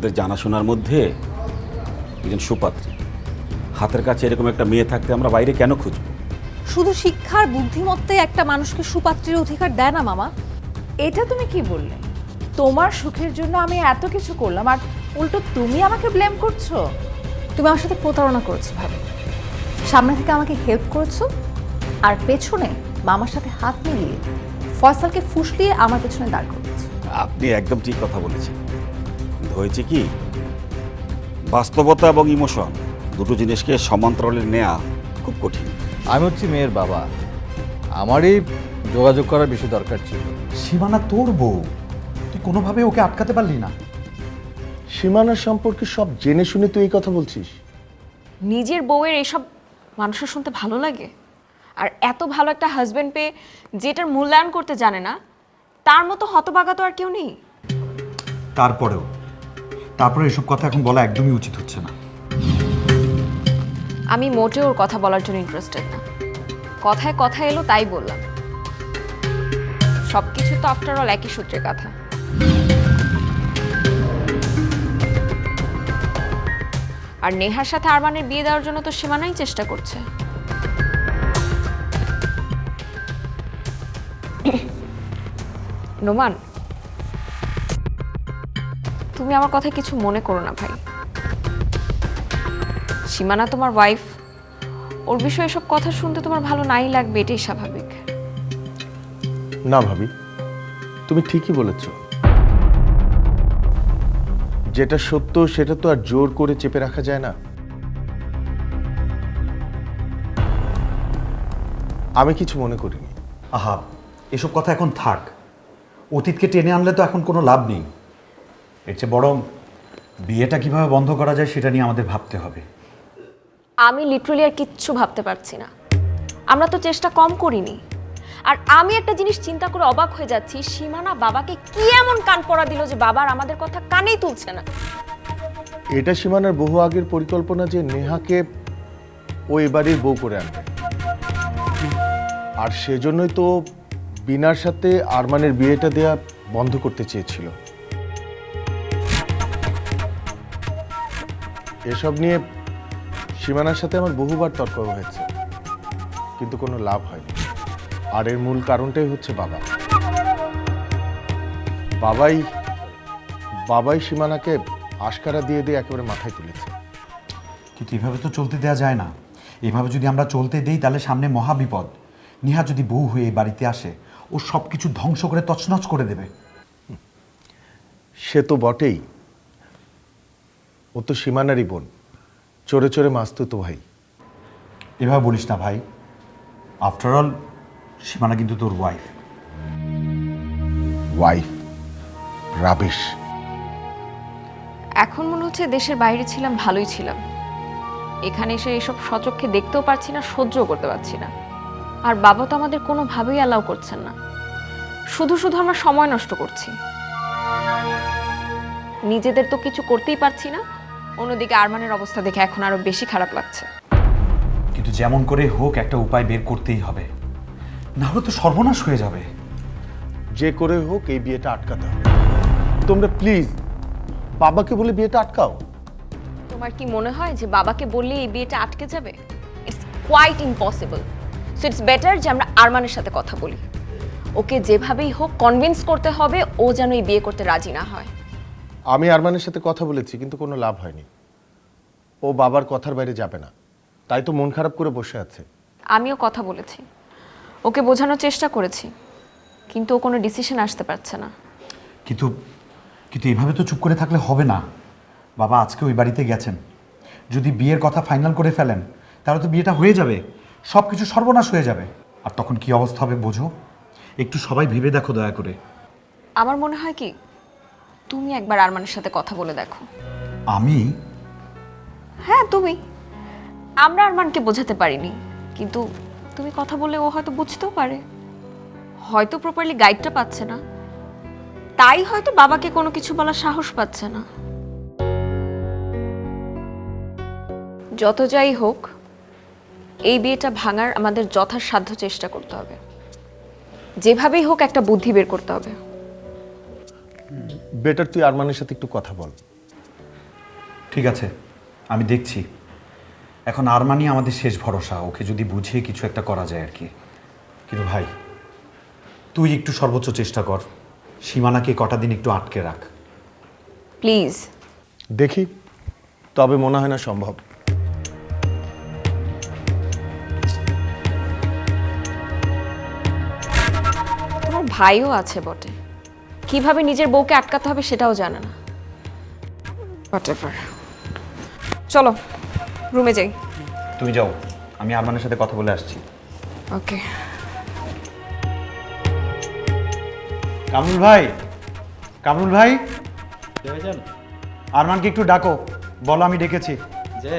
আমাদের জানাশোনার মধ্যে একজন সুপাত্রী। হাতের কাছে এরকম একটা মেয়ে থাকতে আমরা বাইরে কেন খুঁজব? শুধু শিক্ষার বুদ্ধিমত্তাই একটা মানুষকে সুপাত্রীর অধিকার দেয় না মামা। এটা তুমি কি বললে? তোমার সুখের জন্য আমি এত কিছু করলাম আর উল্টো তুমি আমাকে ব্লেম করছ? তুমি আমার সাথে প্রতারণা করেছ ভাবে। সামনে থেকে আমাকে হেল্প করেছ আর পেছনে মামার সাথে হাত মিলিয়ে ফয়সালকে ফুসলিয়ে আমার পেছনে দাঁড় করেছ। আপনি একদম ঠিক কথা বলেছেন। হয়েছে কি? বাস্তবতা এবং ইমোশন দুটো জিনিসকে সমান্তরালে নেওয়া খুব কঠিন। আমি হচ্ছি মেয়ের বাবা। আমারই যোগাযোগ করার বেশি দরকার ছিল। সীমানা তোর বউ। তুই কোনোভাবে ওকে আটকাতে পারলি না। সীমানার সম্পর্কে সব জেনে শুনে তুই এই কথা বলছিস? নিজের বউয়ের এসব মানুষের শুনতে ভালো লাগে? আর এত ভালো একটা হাজব্যান্ড পেয়ে যেটার মূল্যায়ন করতে জানে না তার মতো হতবাগা তো আর কেউ নেই? তারপরেও তারপরে এসব কথা এখন বলা একদমই উচিত হচ্ছে না। আমি মোটেও ওর কথা বলার জন্য ইন্টারেস্টেড না। কথায় কথা এলো তাই বললাম। সব কিছু তো আফটার অল একই সূত্রের কথা। আর নেহার সাথে আরমানের বিয়ে দেওয়ার জন্য তো সীমানাই চেষ্টা করছে। নোমান তুমি আমার কথা কিছু মনে করো না ভাই। সীমানা তোমার ওয়াইফ ওর বিষয়ে এসব কথা শুনতে তোমার ভালো নাই লাগবে এটাই স্বাভাবিক। না ভাবি। তুমি ঠিকই বলেছ। যেটা সত্য সেটা তো আর জোর করে চেপে রাখা যায় না। আমি কিছু মনে করিনি। আহা এসব কথা এখন থাক। অতীতকে টেনে আনলে তো এখন কোনো লাভ নেই। এর চেয়ে বরং বিয়েটা কীভাবে বন্ধ করা যায় সেটা নিয়ে আমাদের ভাবতে হবে। আমি লিটারালি আর কিচ্ছু ভাবতে পারছি না। আমরা তো চেষ্টা কম করিনি। আর আমি একটা জিনিস চিন্তা করে অবাক হয়ে যাচ্ছি সীমানা বাবাকে কি এমন কান পড়া দিল যে বাবার আমাদের কথা কানেই তুলছে না। এটা সীমানার বহু আগের পরিকল্পনা যে নেহাকে ও এবারের বউ করে আনবে। আর সেজন্যই তো বিনার সাথে আরমানের বিয়েটা দেয়া বন্ধ করতে চেয়েছিল। এসব নিয়ে সীমানার সাথে আমার বহুবার তর্ক হয়েছে কিন্তু কোনো লাভ হয়নি। আর এর মূল কারণটাই হচ্ছে বাবা। বাবাই বাবাই সীমানাকে আশকারা দিয়ে দিয়ে একেবারে মাথায় তুলেছে। কিন্তু এভাবে তো চলতে দেওয়া যায় না। এভাবে যদি আমরা চলতে দিই তাহলে সামনে মহা বিপদ। নিহা যদি বউ হয়ে এই বাড়িতে আসে ও সব কিছু ধ্বংস করে তছনছ করে দেবে। সে তো বটেই। ও তো সীমানারই বোন। চোরে চোরে মাস্তুত তো ভাই এভাবে বলিস না ভাই। আফটার অল সীমানা কিন্তু তোর ওয়াইফ ওয়াইফ রাবিশ এখন মনে হচ্ছে দেশের বাইরে ছিলাম ভালোই ছিলাম। এখানে এসে এসব সচক্ষে দেখতেও পারছি না সহ্যও করতে পারছি না। আর বাবা তো আমাদের কোনোভাবেই অ্যালাউ করছেন না। শুধু শুধু আমরা সময় নষ্ট করছি। নিজেদের তো কিছু করতেই পারছি না অন্যদিকে আরমানের অবস্থা দেখে এখন আরও বেশি খারাপ লাগছে। কিন্তু যেমন করে হোক একটা উপায় বের করতেই হবে। না হলে তো সর্বনাশ হয়ে যাবে। যে করে হোক এই বিয়েটা আটকাতে হবে। তোমরা প্লিজ বাবাকে বলে বিয়েটা আটকাও। তোমার কি মনে হয় যে বাবাকে বললে এই বিয়েটা আটকে যাবে? It's quite impossible so it's better যে আমরা আরমানের সাথে কথা বলি। ওকে যেভাবেই হোক কনভিন্স করতে হবে ও যেন এই বিয়ে করতে রাজি না হয়। আমি আরমানের সাথে কথা বলেছি কিন্তু কোনো লাভ হয়নি। ও বাবার কথার বাইরে যাবে না। তাই তো মন খারাপ করে বসে আছে। আমিও কথা বলেছি। ওকে বোঝানোর চেষ্টা করেছি কিন্তু ও কোনো ডিসিশন আসতে পারছে না। কিন্তু কিন্তু এভাবে তো চুপ করে থাকলে হবে না। বাবা আজকে ওই বাড়িতে গেছেন। যদি বিয়ের কথা ফাইনাল করে ফেলেন তাহলে তো বিয়েটা হয়ে যাবে। সব কিছু সর্বনাশ হয়ে যাবে। আর তখন কি অবস্থা হবে বোঝো? একটু সবাই ভেবে দেখো দয়া করে। আমার মনে হয় কি তুমি একবার আরমানের সাথে কথা বলে দেখো। আমি? হ্যাঁ তুমি। আমরা আরমানকে বোঝাতে পারিনি কিন্তু তুমি কথা বলে ও হয়তো বুঝতেও পারে। হয়তো প্রপারলি গাইডটা পাচ্ছে না। তাই হয়তো বাবাকে কোনো কিছু বলার সাহস পাচ্ছে না। যত যাই হোক এই বিয়েটা ভাঙার আমাদের যথাসাধ্য চেষ্টা করতে হবে। যেভাবেই হোক একটা বুদ্ধি বের করতে হবে। বেটার তুই আরমানের সাথে একটু কথা বল। ঠিক আছে আমি দেখছি। এখন আরমানি আমাদের শেষ ভরসা ওকে যদি বুঝিয়ে কিছু একটা করা যায় আর কি। কিন্তু ভাই তুই একটু সর্বোচ্চ চেষ্টা কর। সীমানাকে কটা দিন একটু আটকে রাখ। প্লিজ। দেখি তবে মনে হয় না সম্ভব। তোমার ভাইও আছে বটে। কীভাবে নিজের বউকে আটকাতে হবে সেটাও জানে না। চলো রুমে যাই। তুমি যাও আমি আরমানের সাথে কথা বলে আসছি। ওকে কামরুল ভাই কামরুল ভাই? আরমানকে একটু ডাকো বলো আমি ডেকেছি। যে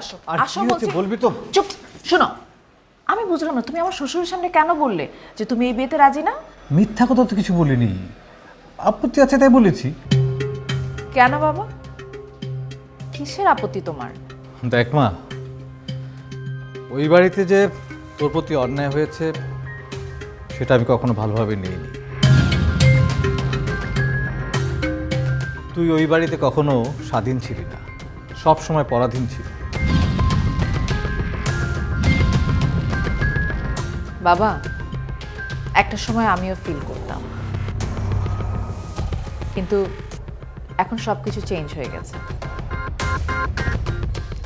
আসো। আসো বলছি। বলবি তো? চুপ শোনো। আমি বুঝলাম না তুমি আমার শ্বশুরের সামনে কেন বললে যে তুমি এই বিয়েতে রাজি না? মিথ্যা কথা তো কিছু বলিনি। আপত্তি আছে তাই বলেছি। কেন বাবা? কিসের আপত্তি তোমার? দেখ মা ওই বাড়িতে যে তোর প্রতি অন্যায় হয়েছে সেটা আমি কখনো ভালোভাবে নিইনি। তুই ওই বাড়িতে কখনো স্বাধীন ছিলি না। সব সময় পরাধীন ছিলি। বাবা, একটা সময় আমিও ফিল করতাম। কিন্তু এখন সব কিছু চেঞ্জ হয়ে গেছে।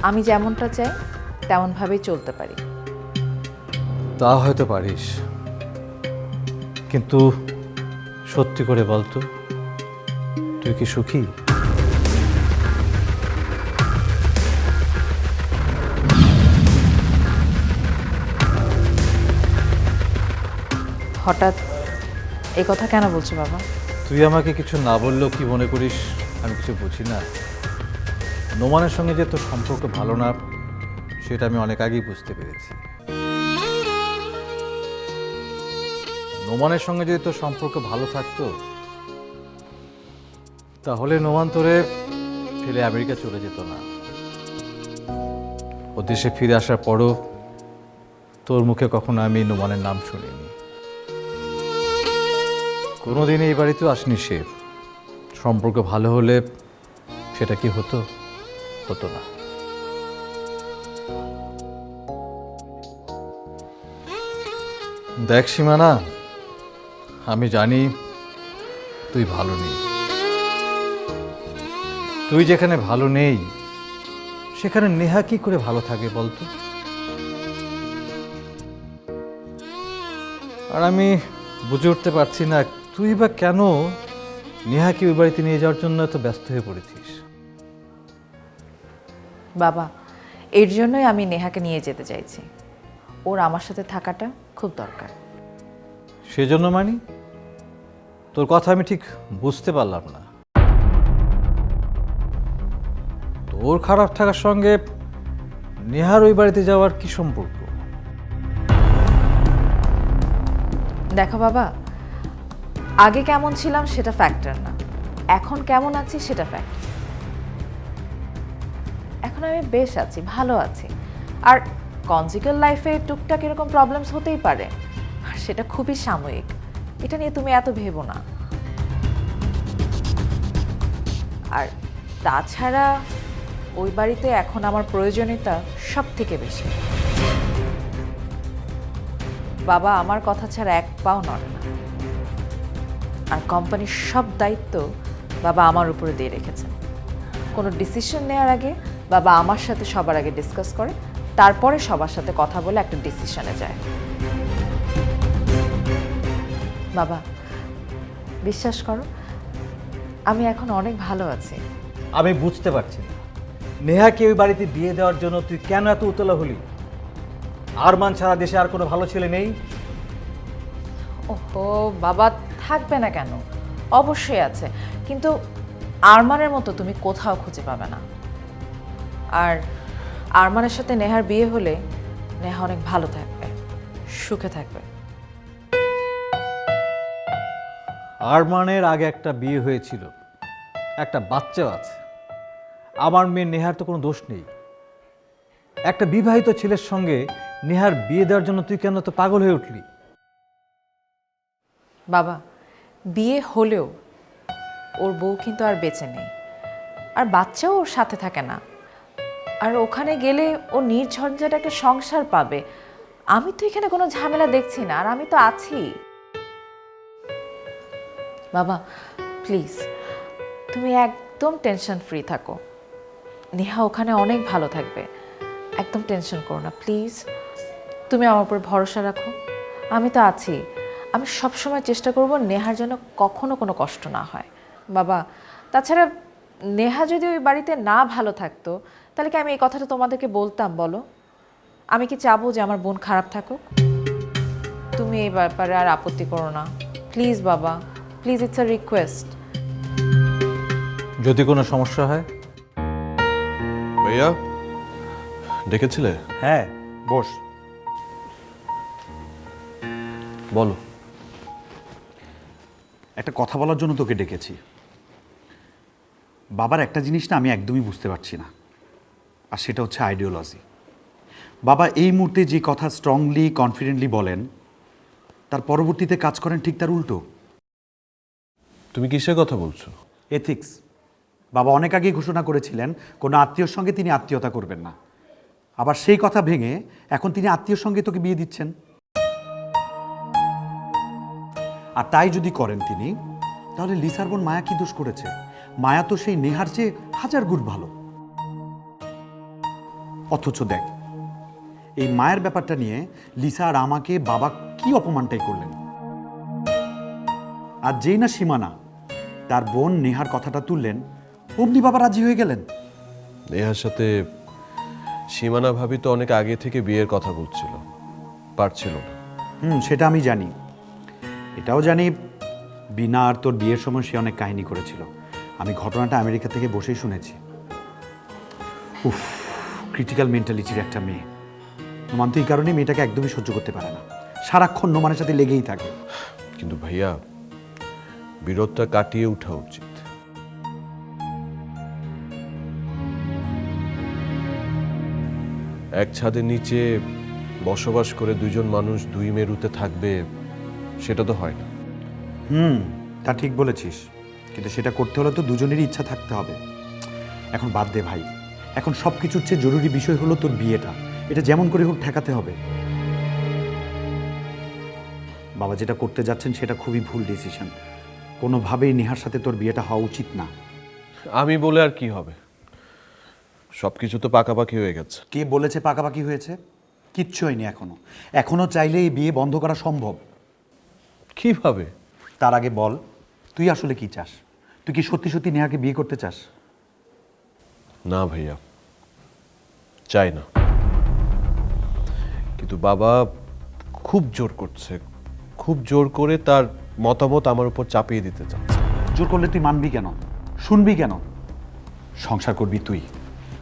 আমি যেমনটা চাই, তেমনভাবেই চলতে পারি। তা হয়তো পারিস। কিন্তু সত্যি করে বলতো, তুই কি সুখী? হঠাৎ এই কথা কেন বলছো বাবা? তুই আমাকে কিছু না বললেও কি মনে করিস? আমি কিছু বুঝি না। নোমানের সঙ্গে যে তোর সম্পর্ক ভালো না, সেটা আমি অনেক আগেই বুঝতে পেরেছি। নোমানের সঙ্গে যদি তোর সম্পর্ক ভালো থাকতো, তাহলে নোমান তোরে ফেলে আমেরিকা চলে যেত না। ও দেশে ফিরে আসার পরও তোর মুখে কখনো আমি নোমানের নাম শুনিনি। কোনোদিন এই বাড়িতেও আসনি সে। সম্পর্ক ভালো হলে সেটা কি হতো? হতো না। দেখ সীমানা, আমি জানি তুই ভালো নেই। তুই যেখানে ভালো নেই, সেখানে নেহা কি করে ভালো থাকে বলতো আর আমি বুঝে উঠতে পারছি না তুই বা কেন নেহাকে ওই বাড়িতে নিয়ে যাওয়ার জন্য এত ব্যস্ত হয়ে পড়েছিস? বাবা এর জন্যই আমি নেহাকে নিয়ে যেতে চাইছি। ওর আমার সাথে থাকাটা খুব দরকার। সেজন্য মানি? তোর কথা আমি ঠিক বুঝতে পারলাম না। তোর খারাপ থাকার সঙ্গে নেহার ওই বাড়িতে যাওয়ার কি সম্পর্ক? দেখো বাবা আগে কেমন ছিলাম সেটা ফ্যাক্টর না। এখন কেমন আছি সেটা ফ্যাক্ট এখন আমি বেশ আছি, ভালো আছি। আর কনজিক্যাল লাইফে টুকটাক এরকম প্রবলেমস হতেই পারে। আর সেটা খুবই সাময়িক। এটা নিয়ে তুমি এত ভেবো না। আর তাছাড়া ওই বাড়িতে এখন আমার প্রয়োজনীয়তা সব থেকে বেশি। বাবা আমার কথা ছাড়া এক পাও নড়ে না। আর কোম্পানির সব দায়িত্ব বাবা আমার উপরে দিয়ে রেখেছেন কোনো ডিসিশন নেওয়ার আগে বাবা আমার সাথে সবার আগে ডিসকাস করে তারপরে সবার সাথে কথা বলে একটা ডিসিশনে যায়। বাবা বিশ্বাস করো আমি এখন অনেক ভালো আছি। আমি বুঝতে পারছি না। নেহাকে ওই বাড়িতে বিয়ে দেওয়ার জন্য তুই কেন এত উতলা হলি? আরমান ছাড়া দেশে আর কোনো ভালো ছেলে নেই? ওহো বাবা থাকবে না কেন? অবশ্যই আছে। কিন্তু আরমানের মতো তুমি কোথাও খুঁজে পাবে না। আর আরমানের সাথে নেহার বিয়ে হলে নেহা অনেক ভালো থাকবে সুখে থাকবে। আরমানের আগে একটা বিয়ে হয়েছিল। একটা বাচ্চাও আছে। আমার মেয়ে নেহার তো কোনো দোষ নেই। একটা বিবাহিত ছেলের সঙ্গে নেহার বিয়ে দেওয়ার জন্য তুই কেন তো পাগল হয়ে উঠলি? বাবা বিয়ে হলেও ওর বউ কিন্তু আর বেঁচে নেই। আর বাচ্চাও ওর সাথে থাকে না। আর ওখানে গেলে ও নির্ঝঞ্ঝাট একটা সংসার পাবে। আমি তো এখানে কোনো ঝামেলা দেখছি না, আর আমি তো আছি। বাবা, প্লিজ, তুমি একদম টেনশন ফ্রি থাকো। নেহা ওখানে অনেক ভালো থাকবে। একদম টেনশন করো না, প্লিজ। তুমি আমার উপর ভরসা রাখো। আমি তো আছি। আমি সবসময় চেষ্টা করব নেহার যেন কখনো কোনো কষ্ট না হয়। বাবা তাছাড়া নেহা যদি ওই বাড়িতে না ভালো থাকতো তাহলে কি আমি এই কথাটা তোমাদেরকে বলতাম বলো? আমি কি চাবো যে আমার বোন খারাপ থাকুক? তুমি এই ব্যাপারে আর আপত্তি করো না। প্লিজ বাবা প্লিজ ইটস আ রিকোয়েস্ট। যদি কোনো সমস্যা হয়? ভাইয়া ডেকেছিলে? হ্যাঁ বস। বলো। একটা কথা বলার জন্য তোকে ডেকেছি। বাবার একটা জিনিস না আমি একদমই বুঝতে পারছি না আর সেটা হচ্ছে আইডিওলজি বাবা এই মুহূর্তে যে কথা স্ট্রংলি কনফিডেন্টলি বলেন তার পরবর্তীতে কাজ করেন ঠিক তার উল্টো। তুমি কিসের কথা বলছো? এথিক্স বাবা অনেক আগেই ঘোষণা করেছিলেন কোনো আত্মীয়র সঙ্গে তিনি আত্মীয়তা করবেন না। আবার সেই কথা ভেঙে এখন তিনি আত্মীয়র সঙ্গে তোকে বিয়ে দিচ্ছেন। আর তাই যদি করেন তিনি তাহলে লিসার বোন মায়া কি দোষ করেছে? মায়া তো সেই নেহার চেয়ে হাজার গুণ ভালো। অথচ দেখ এই মায়ের ব্যাপারটা নিয়ে লিসা আর আমাকে বাবা কি অপমানটাই করলেন। আর যেই না সীমানা তার বোন নেহার কথাটা তুললেন অমনি বাবা রাজি হয়ে গেলেন। নেহার সাথে সীমানা ভাবি তো অনেক আগে থেকে বিয়ের কথা বলছিল পারছিল না। হুম সেটা আমি জানি। এটাও জানি বিনা আর তোর বিয়ের সময় সে অনেক কাহিনী করেছিল। আমি ঘটনাটা আমেরিকা থেকে বসেই শুনেছি। উফ ক্রিটিক্যাল মেন্টালিটির একটা মেয়ে। নোমান তো এই কারণে মেয়েটাকে একদমই সহ্য করতে পারে না। সারাক্ষণ নোমানের সাথে লেগেই থাকে। কিন্তু ভাইয়া, বিরোধটা কাটিয়ে ওঠা উচিত। এক ছাদের নিচে বসবাস করে দুজন মানুষ দুই মেরুতে থাকবে সেটা তো হয় না। হুম তা ঠিক বলেছিস। কিন্তু সেটা করতে হলে তো দুজনেরই ইচ্ছা থাকতে হবে। এখন বাদ দে ভাই। এখন সব কিছুর চেয়ে জরুরি বিষয় হলো তোর বিয়েটা। এটা যেমন করে হোক ঠেকাতে হবে। বাবা যেটা করতে যাচ্ছেন সেটা খুবই ভুল ডিসিশন কোনোভাবেই নেহার সাথে তোর বিয়েটা হওয়া উচিত না। আমি বলে আর কি হবে? সবকিছু তো পাকাপাকি হয়ে গেছে। কে বলেছে পাকাপাকি হয়েছে? কিচ্ছু হয়নি এখনও। এখনও চাইলে এই বিয়ে বন্ধ করা সম্ভব। কীভাবে? তার আগে বল তুই আসলে কি চাস? তুই কি সত্যি সত্যি নেহাকে বিয়ে করতে চাস? না ভাইয়া চাই না। কিন্তু বাবা খুব জোর করছে খুব জোর করে তার মতামত আমার উপর চাপিয়ে দিতে চাচ্ছে। জোর করলে তুই মানবি কেন? শুনবি কেন? সংসার করবি তুই।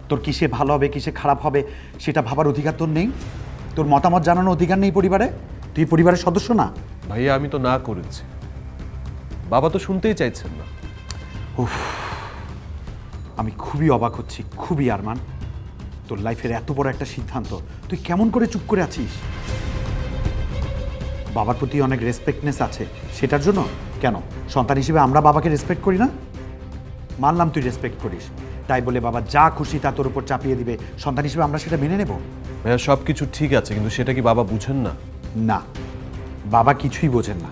তোর কিসে ভালো হবে কিসে খারাপ হবে সেটা ভাবার অধিকার তোর নেই? তোর মতামত জানানোর অধিকার নেই পরিবারে? তুই পরিবারের সদস্য না? ভাইয়া আমি তো না করেছি। বাবা তো শুনতেই চাইছেন না। উফ আমি খুবই অবাক হচ্ছি খুবই আরমান। তোর লাইফের এত বড় একটা সিদ্ধান্ত তুই কেমন করে চুপ করে আছিস? বাবার প্রতি অনেক রেসপেক্টনেস আছে সেটার জন্য কেন? সন্তান হিসেবে আমরা বাবাকে রেসপেক্ট করি না? মানলাম তুই রেসপেক্ট করিস। তাই বলে বাবা যা খুশি তা তোর উপর চাপিয়ে দিবে। সন্তান হিসেবে আমরা সেটা মেনে নেব। ভাইয়া সব কিছু ঠিক আছে কিন্তু সেটা কি বাবা বুঝেন না? না। বাবা কিছুই বোঝেন না।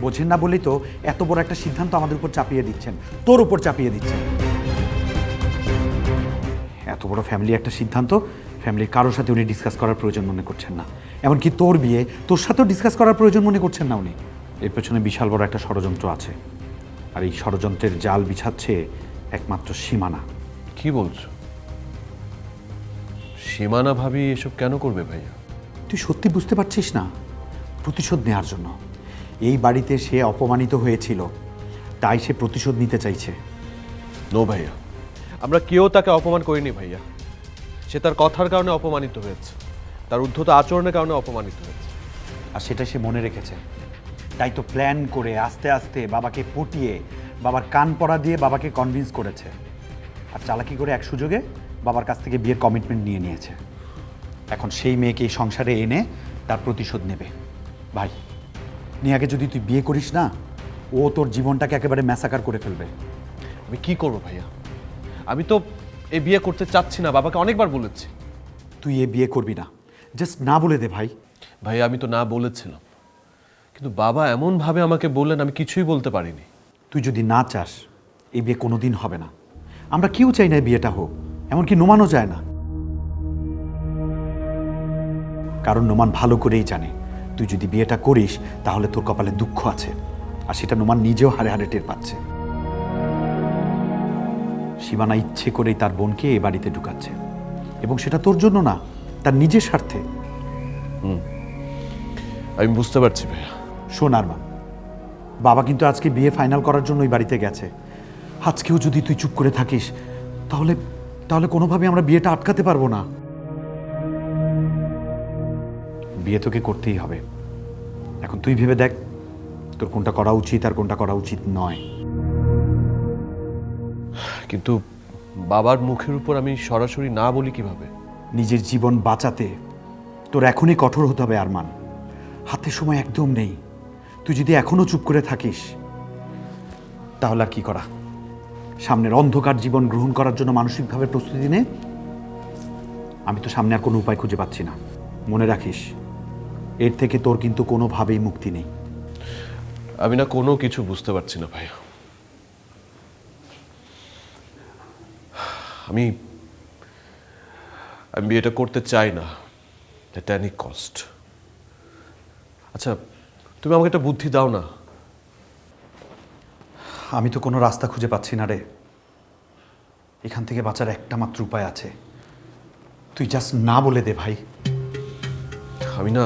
বোঝেন না বলেই তো এত বড় একটা সিদ্ধান্ত আমাদের উপর চাপিয়ে দিচ্ছেন তোর উপর চাপিয়ে দিচ্ছেন। এত বড় ফ্যামিলি একটা সিদ্ধান্ত ফ্যামিলির কারোর সাথে উনি ডিসকাস করার প্রয়োজন মনে করছেন না। এমনকি তোর বিয়ে তোর সাথেও ডিসকাস করার প্রয়োজন মনে করছেন না উনি। এর পেছনে বিশাল বড় একটা ষড়যন্ত্র আছে। আর এই ষড়যন্ত্রের জাল বিছাচ্ছে একমাত্র সীমানা। কি বলছো? সীমানা ভাবি এসব কেন করবে ভাইয়া? তুই সত্যি বুঝতে পারছিস না? প্রতিশোধ নেওয়ার জন্য। এই বাড়িতে সে অপমানিত হয়েছিল তাই সে প্রতিশোধ নিতে চাইছে। নো ভাইয়া আমরা কেউ তাকে অপমান করিনি ভাইয়া। সে তার কথার কারণে অপমানিত হয়েছে তার উদ্ধত আচরণের কারণে অপমানিত হয়েছে। আর সেটা সে মনে রেখেছে। তাই তো প্ল্যান করে আস্তে আস্তে বাবাকে পটিয়ে বাবার কান পড়া দিয়ে বাবাকে কনভিন্স করেছে। আর চালাকি করে এক সুযোগে বাবার কাছ থেকে বিয়ের কমিটমেন্ট নিয়ে নিয়েছে। এখন সেই মেয়েকে এই সংসারে এনে তার প্রতিশোধ নেবে। ভাই নিয়াকে যদি তুই বিয়ে করিস না ও তোর জীবনটাকে একেবারে ম্যাসাকার করে ফেলবে। আমি কি করব ভাইয়া? আমি তো এ বিয়ে করতে চাচ্ছি না বাবাকে অনেকবার বলেছি। তুই এ বিয়ে করবি না। জাস্ট না বলে দে ভাই। ভাই আমি তো না বলেছিলাম। কিন্তু বাবা এমনভাবে আমাকে বললেন আমি কিছুই বলতে পারিনি। তুই যদি না চাস এই বিয়ে কোনোদিন হবে না। আমরা কেউ চাই না এই বিয়েটা হোক এমনকি নোমানও যায় না। কারণ নোমান ভালো করেই জানে। তুই যদি বিয়েটা করিস তাহলে তোর কপালে দুঃখ আছে। আর সেটা নোমান নিজেও হারে হারে টের পাচ্ছে। সীমানা ইচ্ছে করেই তার বোনকে এ বাড়িতে ঢুকাচ্ছে। এবং সেটা তোর জন্য না তার নিজের স্বার্থে। আমি বুঝতে পারছি ভাইয়া। শোন আরমান বাবা কিন্তু আজকে বিয়ে ফাইনাল করার জন্য ওই বাড়িতে গেছে। আজকেও যদি তুই চুপ করে থাকিস তাহলে তাহলে কোনোভাবে আমরা বিয়েটা আটকাতে পারব না। বিয়ে তোকে করতেই হবে। এখন তুই ভেবে দেখ তোর কোনটা করা উচিত আর কোনটা করা উচিত নয়। কিন্তু বাবার মুখের উপর আমি সরাসরি না বলি কীভাবে? নিজের জীবন বাঁচাতে তোর এখনই কঠোর হতে হবে আরমান। হাতে সময় একদম নেই। তুই যদি এখনও চুপ করে থাকিস তাহলে আর কি করা? সামনের অন্ধকার জীবন গ্রহণ করার জন্য মানসিকভাবে প্রস্তুতি নে। আমি তো সামনে আর কোনো উপায় খুঁজে পাচ্ছি না। মনে রাখিস এর থেকে তোর কিন্তু কোনোভাবেই মুক্তি নেই। আমি না কোনো কিছু বুঝতে পারছি না ভাইয়া। আমি আমি বিয়েটা করতে চাই না এট এনি কস্ট আচ্ছা তুমি আমাকে একটা বুদ্ধি দাও না। আমি তো কোনো রাস্তা খুঁজে পাচ্ছি না রে। এখান থেকে বাঁচার একটা মাত্র উপায় আছে। তুই জাস্ট না বলে দে ভাই। আমি না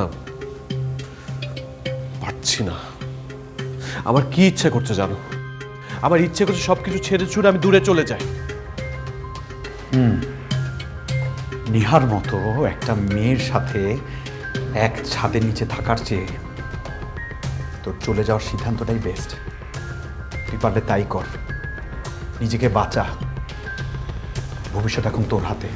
পারছি না। আমার কি ইচ্ছে করছে জানো? আমার ইচ্ছে করছে সব কিছু ছেড়ে ছুড়ে আমি দূরে চলে যাই। হুম। নিহার মতো একটা মেয়ের সাথে এক ছাদের নিচে থাকার চেয়ে তোর চলে যাওয়ার সিদ্ধান্তটাই বেস্ট তুই পারলে তাই কর। নিজেকে বাঁচা। ভবিষ্যৎ এখন তোর হাতে।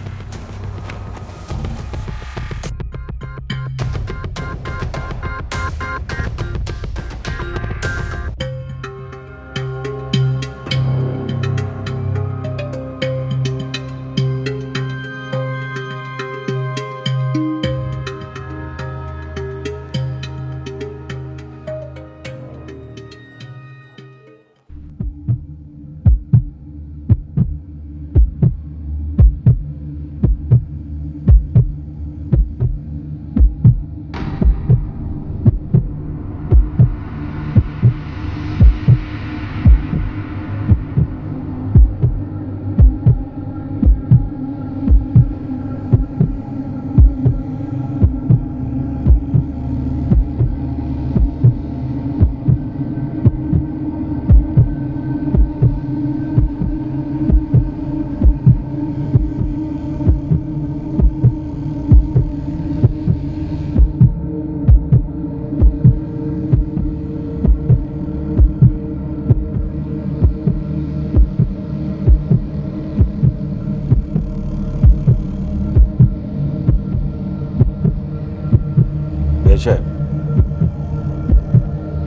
বিয়ে সাহেব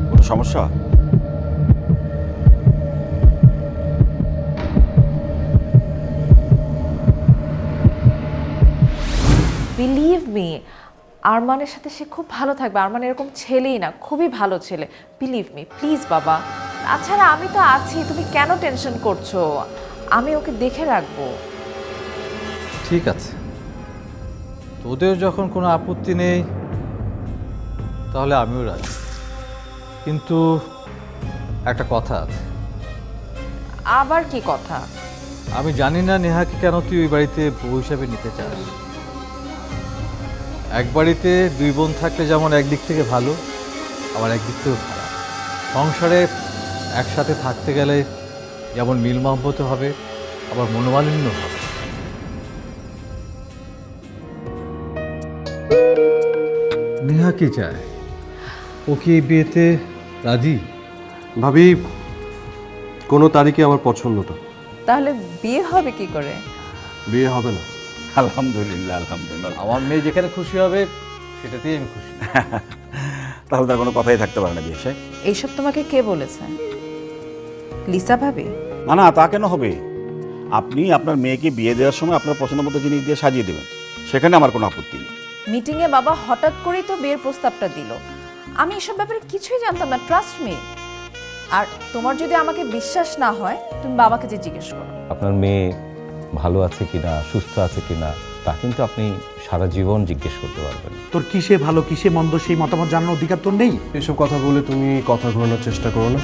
কোনো সমস্যা? বিলিভ মি আরমানের সাথে সে খুব ভালো থাকবে। আরমান এরকম ছেলেই না খুবই ভালো ছেলে। বিলিভ মি প্লিজ বাবা। তাছাড়া আমি তো আছি তুমি কেন টেনশন করছ? আমি ওকে দেখে রাখব। ঠিক আছে। তোদের যখন কোনো আপত্তি নেই তাহলে আমিও রাজি। কিন্তু একটা কথা আছে। আবার কি কথা? আমি জানি না নেহাকে কেন তুই ওই বাড়িতে বউ হিসাবে নিতে চাস। এক বাড়িতে দুই বোন থাকলে যেমন একদিক থেকে ভালো আবার একদিক থেকেও খারাপ। সংসারে একসাথে থাকতে গেলে যেমন মিল মহব্বত হবে আবার মনোমালিন্য হবে। নেহা কি চায়? ও কি এই বিয়েতে রাজি? ভাবি কোনো তারিখে আমার পছন্দ না তাহলে বিয়ে হবে কি করে? বিয়ে হবে না। আলহামদুলিল্লাহ আলহামদুলিল্লাহ। আমার মেয়ে যেখানে খুশি হবে সেটাতেই আমি খুশি। তাহলে তার কোনো কথাই থাকতে পারে না বিয়ে সাহেব এইসব তোমাকে কে বলেছে? লিসা ভাবি? না না তা কেন হবে? আপনি আপনার মেয়েকে বিয়ে দেওয়ার সময় আপনার পছন্দ মতো জিনিস দিয়ে সাজিয়ে দেবেন। সেখানে আমার কোনো আপত্তি নেই। মিটিংয়ে বাবা হঠাৎ করেই তো বিয়ের প্রস্তাবটা দিল। আমি এসব ব্যাপারে কিছুই জানতাম না ট্রাস্ট মি আর তোমার যদি আমাকে বিশ্বাস না হয় তুমি বাবাকে যে জিজ্ঞেস করো। আপনার মেয়ে ভালো আছে কিনা সুস্থ আছে কিনা তা কিন্তু আপনি সারা জীবন জিজ্ঞেস করতে পারবেন। তোর কিসে ভালো কিসে মন্দ সেই মতামত জানার অধিকার তোর নেই? এসব কথা বলে তুমি কথা ঘোরানোর চেষ্টা করো না।